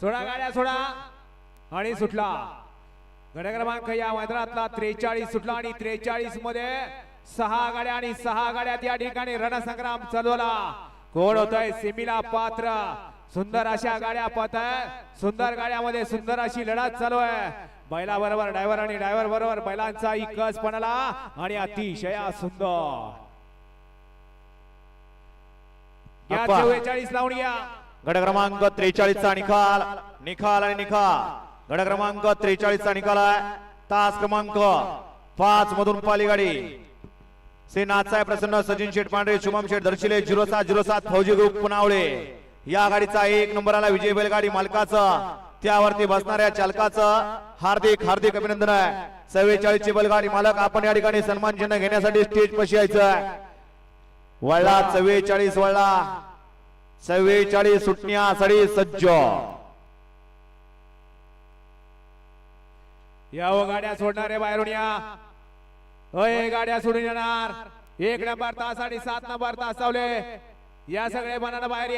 सोडा गाड्या सोडा. आणि सुटला. गड्या क्रमांक या मैदानातला त्रेचाळीस सुटला आणि त्रेचाळीसमध्ये सहा गाड्या आणि सहा गाड्यात या ठिकाणी रणसंग्राम चालवला. कोण होतोय? सिमिला पात्र. सुंदर अशा गाड्या पाहत सुंदर गाड्यामध्ये सुंदर अशी लढत चालू आहे. बैला बरोबर ड्रायव्हर आणि ड्रायव्हर बरोबर बैलांचा कस पणाला आणि अतिशया सुंदर. या. चव्वेचाळीस लावून गड क्रमांक त्रेचाळीस चा निकाल. निकाल आणि निकाल. गड क्रमांक त्रेचाळीस चा निकाल आहे. तास क्रमांक पाच मधून पाली गाडी. श्री नाथसाहेब प्रसन्न सचिन शेठ पांढरे शुभम शेठ दर्शिले झिरो सात झिरो सात फौजी ग्रुप पुनावळे. या गाडीचा एक नंबर आला विजय बैलगाडी मालकाचं. त्यावरती बसणाऱ्या चालकाचं हार्दिक हार्दिक अभिनंदन आहे. चव्वेचाळीस ची बैलगाडी मालक आपण या ठिकाणी सन्मान चिन्ह घेण्यासाठी स्टेज पशी यायचं वळला चव्वेचाळीस वळला चव्वेचाळीस सुटण्यासाठी सज्ज. या हो गाड्या सोडणारे बाहेरून या होय गाड्या सोडून येणार. एक नंबर तास आणि सात नंबर तास चावले या सगळे मनानं बाहेर या.